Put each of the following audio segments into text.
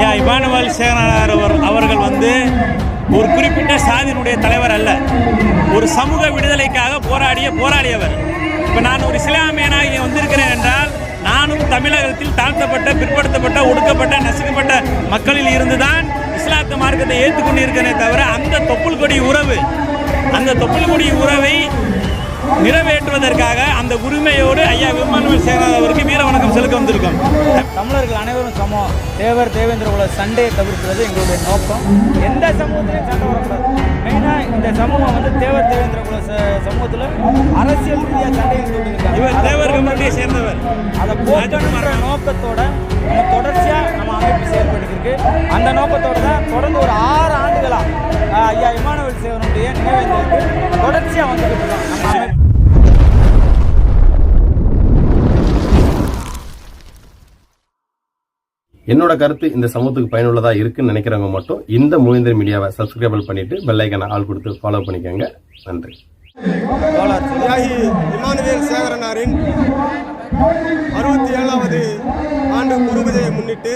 ஐயா இமானுவல் சேகரனார் அவர் அவர்கள் வந்து ஒரு குறிப்பிட்ட சாதியினுடைய தலைவர் அல்ல. ஒரு சமூக விடுதலைக்காக போராடிய போராடியவர் இப்போ நான் ஒரு இஸ்லாமியனாக இங்கே வந்திருக்கிறேன் என்றால் நானும் தமிழகத்தில் தாழ்த்தப்பட்ட பிற்படுத்தப்பட்ட ஒடுக்கப்பட்ட நசுக்கப்பட்ட மக்களில் இருந்துதான் இஸ்லாத்த மார்க்கத்தை ஏற்றுக்கொண்டு இருக்கிறேனே தவிர அந்த தொப்புள் கொடி உறவு அந்த தொப்புள் கொடி உறவை நிறைவேற்றுவதற்காக அந்த உரிமையோடு ஐயா விமானவர் சேகரன் அவருக்கு வீர வணக்கம் செலுத்த வந்திருக்கோம். தமிழர்கள் அனைவரும் சமம். தேவர் தேவேந்திர குல சண்டையை தவிர்க்கிறது எங்களுடைய நோக்கம். எந்த சமூகத்திலையும் சண்டை வரக்கூடாது. மெயினாக இந்த சமூகம் வந்து தேவர் தேவேந்திர குல சமூகத்தில் அரசியல் ரீதியாக சண்டையை சொல்லியிருக்காங்க இவர் தேவர் கம்யூனிட்டியை சேர்ந்தவர். அதை போக்கணுன்ற நோக்கத்தோட நம்ம தொடர்ச்சியாக நம்ம அமைப்பு செயல்பட்டு இருக்கு அந்த நோக்கத்தோட தான் தொடர்ந்து ஒரு ஆறு ஆண்டுகளாக ஐயா இமானுவல் சேவனுடைய நினைவேந்தலுக்கு தொடர்ச்சியாக இருக்கோம். நம்ம அமைப்பு. என்னோட கருத்து இந்த சமூகத்துக்கு பயனுள்ளதாக இருக்குன்னு நினைக்கிறவங்க மட்டும் இந்த மூவேந்தர் மீடியாவை சப்ஸ்கிரைபிள் பண்ணிட்டு பெல்லைக்கனை ஆள் கொடுத்து ஃபாலோ பண்ணிக்கோங்க. நன்றி. தியாகி இமானுவேல் சேகரனாரின் அறுபத்தி ஏழாவது ஆண்டு குருபதியை முன்னிட்டு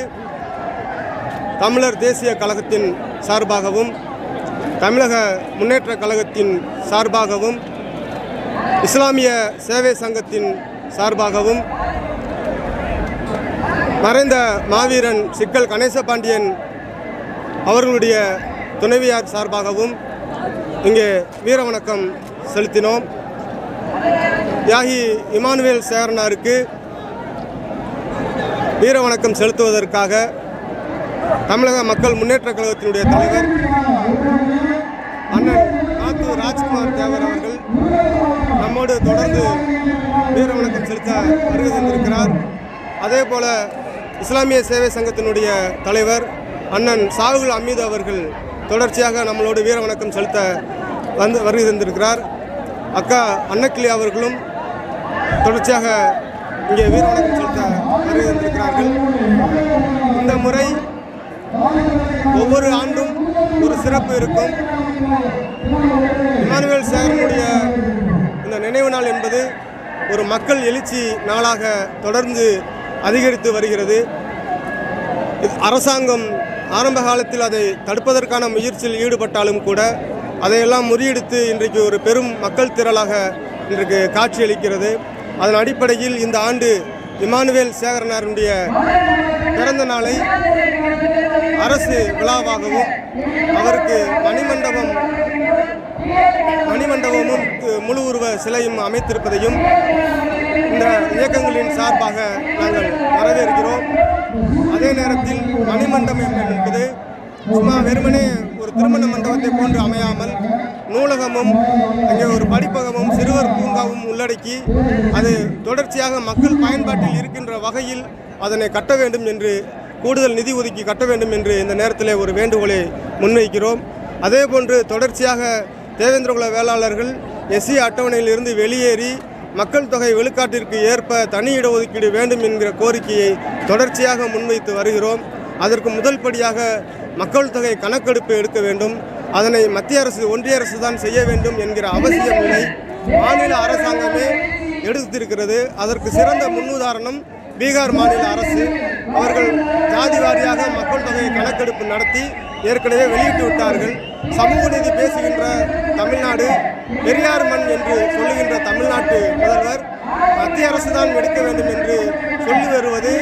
தமிழர் தேசிய கழகத்தின் சார்பாகவும் தமிழக முன்னேற்ற கழகத்தின் சார்பாகவும் இஸ்லாமிய சேவை சங்கத்தின் சார்பாகவும் மறைந்த மாவீரன் சிக்கல் கணேசபாண்டியன் அவர்களுடைய துணைவியார் சார்பாகவும் இங்கே வீர வணக்கம் செலுத்தினோம். தியாகி இமானுவேல் சேரனாருக்கு வீர வணக்கம் செலுத்துவதற்காக தமிழக மக்கள் முன்னேற்ற கழகத்தினுடைய தலைவர் அண்ணன் நாத்து ராஜ்குமார் தேவர் அவர்கள் நம்மோடு தொடர்ந்து வீர வணக்கம் செலுத்த வருகை தந்திருக்கிறார். அதே போல இஸ்லாமிய சேவை சங்கத்தினுடைய தலைவர் அண்ணன் சாகுல் அமீது அவர்கள் தொடர்ச்சியாக நம்மளோடு வீர வணக்கம் செலுத்த வந்து வருகை தந்திருக்கிறார் அக்கா அன்னக்கிளி அவர்களும் தொடர்ச்சியாக இங்கே வீர வணக்கம் செலுத்த வருகை தந்திருக்கிறார்கள் இந்த முறை ஒவ்வொரு ஆண்டும் ஒரு சிறப்பு இருக்கும். இமானுவேல் சேகரனுடைய இந்த நினைவு நாள் என்பது ஒரு மக்கள் எழுச்சி நாளாக தொடர்ந்து அதிகரித்து வருகிறது. அரசாங்கம் ஆரம்ப காலத்தில் அதை தடுப்பதற்கான முயற்சியில் ஈடுபட்டாலும் கூட அதையெல்லாம் முறியடித்து இன்றைக்கு ஒரு பெரும் மக்கள் திரளாக இன்றைக்கு காட்சியளிக்கிறது. அதன் அடிப்படையில் இந்த ஆண்டு இமானுவேல் சேகரனாருடைய பிறந்த நாளை அரசு விழாவாகவும் அவருக்கு மணிமண்டபம் மணிமண்டபமும் முழு உருவ சிலையும் அமைத்திருப்பதையும் இந்த இயக்கங்களின் சார்பாக நாங்கள் வரவேற்கிறோம். அதே நேரத்தில் மணிமண்டபம் என்பது சும்மா வெறுமனே ஒரு திருமண மண்டபத்தை போன்று அமையாமல் நூலகமும் அங்கே ஒரு படிப்பகமும் சிறுவர் பூங்காவும் உள்ளடக்கி அது தொடர்ச்சியாக மக்கள் பயன்பாட்டில் இருக்கின்ற வகையில் அதனை கட்ட வேண்டும் என்று கூடுதல் நிதி ஒதுக்கி கட்ட வேண்டும் என்று இந்த நேரத்தில் ஒரு வேண்டுகோளை முன்வைக்கிறோம். அதே போன்று தொடர்ச்சியாக தேவேந்திரகுல வேளாளர்கள் எஸ்சி அட்டவணையிலிருந்து வெளியேறி மக்கள் தொகை வெளிக்காட்டிற்கு ஏற்ப தனி இடஒதுக்கீடு வேண்டும் என்கிற கோரிக்கையை தொடர்ச்சியாக முன்வைத்து வருகிறோம். அதற்கு முதல் படியாக மக்கள் தொகை கணக்கெடுப்பு எடுக்க வேண்டும். அதனை மத்திய அரசு ஒன்றிய அரசு தான் செய்ய வேண்டும் என்கிற அவசியம் இல்லை. மாநில அரசாங்கமே எடுத்திருக்கிறது. அதற்கு சிறந்த முன்னுதாரணம் பீகார் மாநில அரசு. அவர்கள் ஜாதி வாரியாக மக்கள் தொகை கணக்கெடுப்பு நடத்தி ஏற்கனவே வெளியிட்டு விட்டார்கள். சமூக நீதி பேசுகின்ற தமிழ்நாடு பெரியார் மண் என்று சொல்லுகின்ற தமிழ்நாட்டு முதல்வர் மத்திய அரசு தான் எடுக்க வேண்டும் என்று சொல்லி வருவது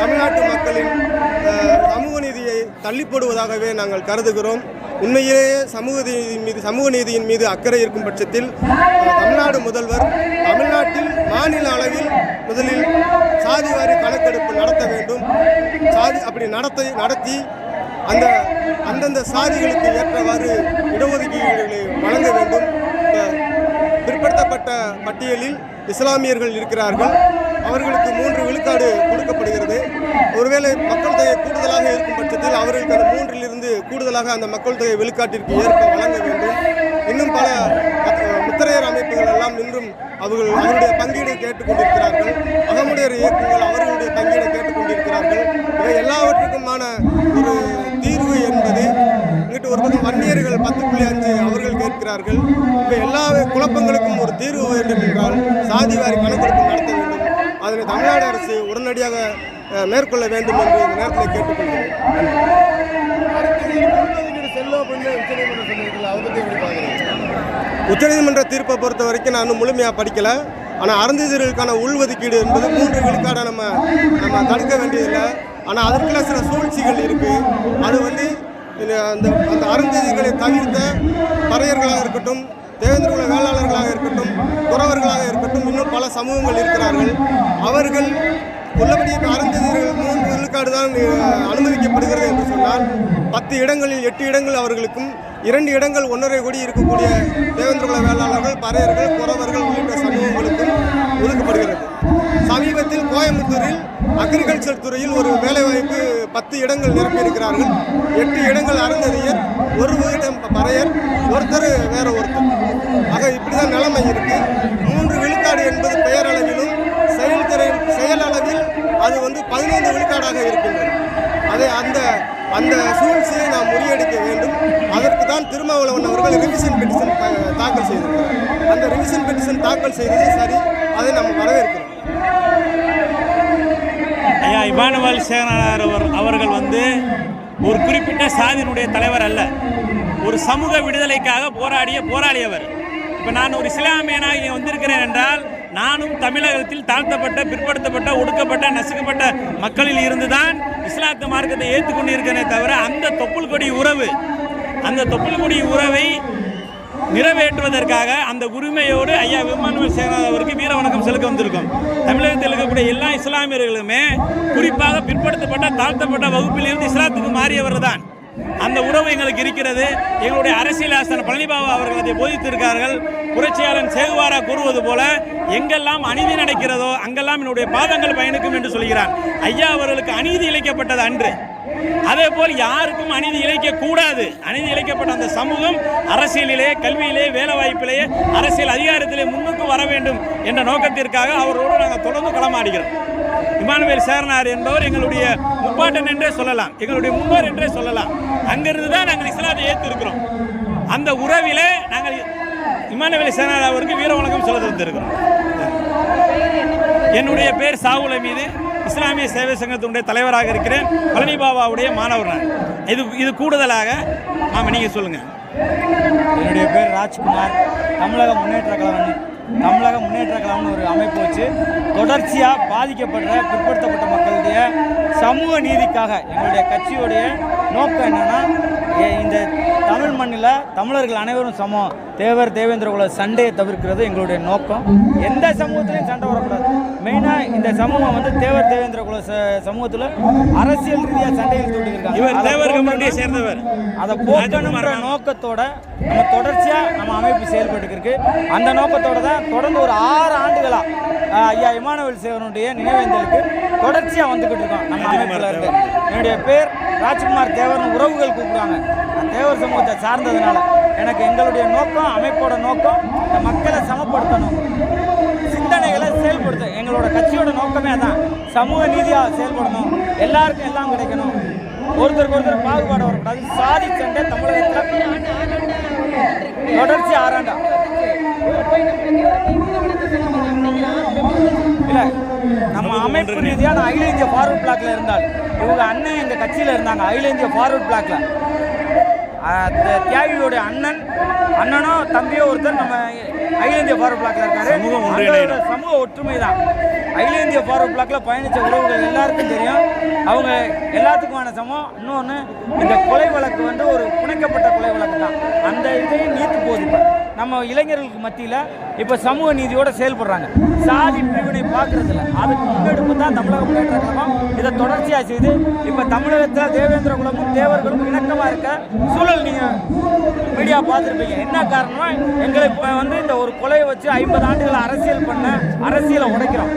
தமிழ்நாட்டு மக்களின் சமூக நீதியை தள்ளிப்படுவதாகவே நாங்கள் கருதுகிறோம். உண்மையிலேயே சமூக நீதியின் மீது சமூக நீதியின் மீது அக்கறை இருக்கும் பட்சத்தில் தமிழ்நாடு முதல்வர் தமிழ்நாட்டில் மாநில அளவில் முதலில் சாதிவாரி கணக்கெடுப்பு நடத்த வேண்டும். சாதி அப்படி நடத்தை நடத்தி அந்த அந்தந்த சாதிகளுக்கு ஏற்றவாறு இடஒதுக்கீடுகளை வழங்க வேண்டும். பிற்படுத்தப்பட்ட பட்டியலில் இஸ்லாமியர்கள் இருக்கிறார்கள். அவர்களுக்கு மூன்று விழுக்காடு கொடுக்கப்படுகிறது. ஒருவேளை மக்கள் தொகை கூடுதலாக இருக்கும் பட்சத்தில் அவர்களுக்கு அந்த மூன்றிலிருந்து கூடுதலாக அந்த மக்கள் தொகை விழுக்காட்டிற்கு ஏற்ப வழங்க வேண்டும். இன்னும் பல முத்திரையர் அமைப்புகள் எல்லாம் இன்றும் அவர்கள் அவருடைய பங்கீடை கேட்டுக்கொண்டிருக்கிறார்கள். அகமுடையர் இயக்கங்கள் அவர்களுடைய பங்கீடை கேட்டுக்கொண்டிருக்கிறார்கள். இவை எல்லாவற்றுக்குமான ஒரு தீர்வு என்பது இங்கிட்டு ஒரு பக்கம் வன்னியர்கள் பத்து புள்ளி அஞ்சு அவர்கள் கேட்கிறார்கள். இப்போ எல்லா குழப்பங்களுக்கும் ஒரு தீர்வு வேண்டும் என்றால் சாதிவாரி கணக்கெடுப்பு நடத்த அதனை தமிழ்நாடு அரசு உடனடியாக மேற்கொள்ள வேண்டும் என்று இந்த நேரத்தில் கேட்டுக்கொள்கிறேன். உச்சநீதிமன்ற தீர்ப்பை பொறுத்த வரைக்கும் நான் இன்னும் முழுமையாக படிக்கலை. ஆனால் அருந்ததியர்களுக்கான உள்ஒதுக்கீடு என்பது மூன்று விழுக்காடை நம்ம நம்ம தடுக்க வேண்டியதில்லை. ஆனால் அதற்குள்ள சில சூழ்ச்சிகள் இருக்குது அது வந்து அந்த அந்த அருந்ததியர்களை தவிர்த்த பறையர்களாக இருக்கட்டும் தேவேந்திரகுல வேளாளர்களாக இருக்கட்டும் குறவர்களாக இருக்கட்டும் இன்னும் பல சமூகங்கள் இருக்கிறார்கள். அவர்கள் உள்ளபடி இப்போ அருந்ததியர்கள் மூன்று விழுக்காடு தான் அனுமதிக்கப்படுகிறது என்று சொன்னால் பத்து இடங்களில் எட்டு இடங்கள் அவர்களுக்கும் இரண்டு இடங்கள் ஒன்றரை கோடி இருக்கக்கூடிய தேவேந்திரகுல வேளாளர்கள் பறையர்கள் குறவர்கள் உள்ளிட்ட சமூகங்களுக்கும் ஒதுக்கப்படுகிறது. சமீபத்தில் கோயம்புத்தூரில் அக்ரிகல்ச்சர் துறையில் ஒரு வேலைவாய்ப்பு பத்து இடங்கள் நிரப்பியிருக்கிறார்கள். எட்டு இடங்கள் அறந்தறியர் ஒரு இடம் பறையர் ஒருத்தர் வேற ஒருத்தர். ஆக இப்படி தான் நிலைமை இருக்குது மூன்று விழுக்காடு என்பது பெயரளவிலும் செயல்திறன் செயலளவில் அது வந்து பதினைந்து விழுக்காடாக இருக்கின்றது. அதை அந்த அந்த சூழ்ச்சியை நாம் முறியடிக்க வேண்டும். அதற்கு தான் திருமாவளவன் அவர்கள் ரிவிஷன் பெட்டிஷன் தாக்கல் செய்திருக்கிறார். அந்த ரிவிஷன் பெட்டிஷன் தாக்கல் செய்தது சரி. அதை நம்ம வரவேற்கிறோம். இமானுவல் சேனார் அவர் அவர்கள் வந்து ஒரு குறிப்பிட்ட சாதியினுடைய தலைவர் அல்ல. ஒரு சமூக விடுதலைக்காக போராடிய போராடியவர் இப்போ நான் ஒரு இஸ்லாமியனாக இங்கே வந்திருக்கிறேன் என்றால் நானும் தமிழகத்தில் தாழ்த்தப்பட்ட பிற்படுத்தப்பட்ட ஒடுக்கப்பட்ட நசுக்கப்பட்ட மக்களில் இருந்து தான் இஸ்லாத்து மார்க்கத்தை ஏற்றுக்கொண்டு இருக்கிறேனே தவிர அந்த தொப்புள் கொடி உறவு அந்த தொப்புள் கொடி உறவை நிறைவேற்றுவதற்காக அந்த உரிமையோடு ஐயா விமானவர் சேகரநாத் அவருக்கு வீர வணக்கம் செலுத்த வந்திருக்கோம். தமிழகத்தில் இருக்கக்கூடிய எல்லா இஸ்லாமியர்களுமே குறிப்பாக பிற்படுத்தப்பட்ட தாழ்த்தப்பட்ட வகுப்பில் இருந்து இஸ்லாத்துக்கு மாறியவர் தான் அந்த உறவு எங்களுக்கு இருக்கிறது. எங்களுடைய அரசியல் ஆசன பழனிபாபா அவர்கள் அதை போதித்திருக்கார்கள் புரட்சியாளன் சேகுவாரா கூறுவது போல எங்கெல்லாம் அநீதி நடக்கிறதோ அங்கெல்லாம் என்னுடைய பாதங்கள் பயணிக்கும் என்று சொல்கிறார். ஐயா அவர்களுக்கு அநீதி இழைக்கப்பட்டது அன்று. அதே போல் யாருக்கும் அநீதி இழைக்க கூடாது. அநீதி இழைக்கப்பட்ட அந்த சமூகம் அரசியலிலே கல்வியிலே வேலை வாய்ப்பிலேயே அரசியல் அதிகாரத்திலே முன்னுக்கு வர வேண்டும் என்ற நோக்கத்திற்காக அவரோடு நாங்கள் தொடர்ந்து களமாடுகிறோம். இமானுவேல் சேரனார் என்பவர் எங்களுடைய முப்பாட்டன் என்றே சொல்லலாம். எங்களுடைய முன்னோர் என்றே சொல்லலாம். அங்கிருந்து தான் நாங்கள் இஸ்லாத்தை ஏற்றிருக்கிறோம். அந்த உறவிலே நாங்கள் இமானுவேல் சேரனார் அவருக்கு வீர வணக்கம் சொல்ல தந்திருக்கிறோம். என்னுடைய பேர் சாவுல மீது. இஸ்லாமிய சேவை சங்கத்தினுடைய தலைவராக இருக்கிறேன் பழனி பாபாவுடைய மாணவர் நான் இது இது கூடுதலாக மாமா நீங்கள் சொல்லுங்கள் என்னுடைய பேர் ராஜ்குமார். தமிழக முன்னேற்ற கழகம் தமிழக முன்னேற்ற கழகம்னு ஒரு அமைப்பு வச்சு தொடர்ச்சியாக பாதிக்கப்படுற பிற்படுத்தப்பட்ட மக்களுடைய சமூக நீதிக்காக எங்களுடைய கட்சியுடைய நோக்கம் என்னென்னா இந்த தமிழ் மண்ணில் தமிழர்கள் அனைவரும் சமம். தேவர் தேவேந்திர குல சண்டையை தவிர்க்கிறது எங்களுடைய நோக்கம். எந்த சமூகத்திலையும் சண்டை வரக்கூடாது. மெயினாக இந்த சமூகம் வந்து தேவர் தேவேந்திர குல சமூகத்தில் அரசியல் ரீதியாக சண்டையில் தூண்டிருக்காங்க இவர் தேவர். கம்யூனிட்டியை சேர்ந்தவர். அதை போக்கணுன்ற நோக்கத்தோட நம்ம தொடர்ச்சியா நம்ம அமைப்பு செயல்பட்டு இருக்கு. அந்த நோக்கத்தோட தான் தொடர்ந்து ஒரு ஆறு ஆண்டுகளா ஆஹ், ஐயா இமானுவேல் சேவனுடைய நினைவேந்தலுக்கு தொடர்ச்சியா வந்துகிட்டு இருக்கோம் நம்ம அமைப்புல இருந்து. என்னுடைய பேர் ராஜ்குமார் தேவர்னு உறவுகள் கூப்பிடுவாங்க நான் தேவர் சமூகத்தை சார்ந்ததுனால எனக்கு எங்களுடைய நோக்கம் அமைப்போட நோக்கம் இந்த மக்களை சமப்படுத்தணும் சிந்தனைகளை செயல்படுத்த எங்களோட கட்சியோட நோக்கமே அதான் சமூக நீதியாக செயல்படணும் எல்லாருக்கும் எல்லாம் கிடைக்கணும் ஒருத்தருக்கு ஒருத்தர் பாகுபாடு வரக்கூடாது சாதி சண்டை தமிழகத்தில் தொடர்ச்சி ஆறாண்டா இல்லை நம்ம அமைப்பு ரீதியான அகில இந்திய ஃபார்வர்ட் பிளாக்ல இருந்தால் இவங்க அண்ணன் எங்கள் கட்சியில் இருந்தாங்க அகில இந்திய ஃபார்வர்ட் பிளாக்ல தியாகியோடைய அண்ணன் அண்ணனோ தம்பியோ ஒருத்தர் நம்ம அகில இந்திய ஃபார்வர்ட் பிளாக்ல இருக்காரு. சமூக ஒற்றுமை தான் அகில இந்திய ஃபார்வர்ட் பிளாக்ல பயணிச்ச உறவுகள் எல்லாருக்கும் தெரியும். அவங்க எல்லாத்துக்குமான சமம். இன்னொன்று இந்த கொலை வழக்கு வந்து ஒரு புனைக்கப்பட்ட கொலை வழக்கு தான் அந்த இதையும் நீத்து போகுது இப்போ. நம்ம இளைஞர்களுக்கு மத்தியில் இப்போ சமூக நீதியோட செயல்படுறாங்க. சாதி பிரிவினை பார்க்கறதில்ல அதுக்கு முன்னெடுப்பு தான் தமிழக முன்னேற்ற கழகம் இதை தொடர்ச்சியாக செய்து இப்போ தமிழகத்தில் தேவேந்திர குலமும் தேவர்களும் இணக்கமாக இருக்க சூழல் நீங்கள் மீடியா பார்த்துருப்பீங்க. என்ன காரணம்னா எங்களை இப்போ வந்து இந்த ஒரு கொலையை வச்சு ஐம்பது ஆண்டுகளை அரசியல் பண்ண அரசியலை உடைக்கிறோம்.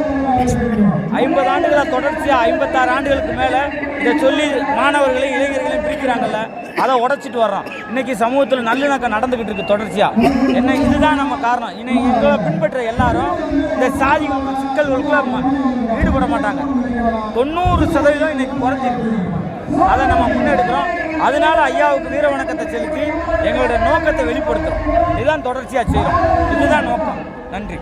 ஐம்பது ஆண்டுகளை தொடர்ச்சியாக ஐம்பத்தாறு ஆண்டுகளுக்கு மேலே இதை சொல்லி மாணவர்களையும் இளைஞர்களையும் பிரிக்கிறாங்கல்ல அதை உடைச்சிட்டு வர்றோம். இன்னைக்கு சமூகத்தில் நல்லிணக்கம் நடந்துகிட்டு இருக்கு தொடர்ச்சியாக என்ன இதுதான் நம்ம காரணம். இன்னைக்கு எங்களை பின்பற்ற எல்லாரும் இந்த சாதி சிக்கல்களுக்குள்ள ஈடுபட மாட்டாங்க. தொண்ணூறு சதவீதம் இன்னைக்கு குறைஞ்சிருக்கு. அதை நம்ம முன்னெடுக்கிறோம். அதனால ஐயாவுக்கு வீர வணக்கத்தை செலுத்தி எங்களுடைய நோக்கத்தை வெளிப்படுத்தும் இதுதான் தொடர்ச்சியாக செய்கிறோம் இதுதான் நோக்கம். நன்றி.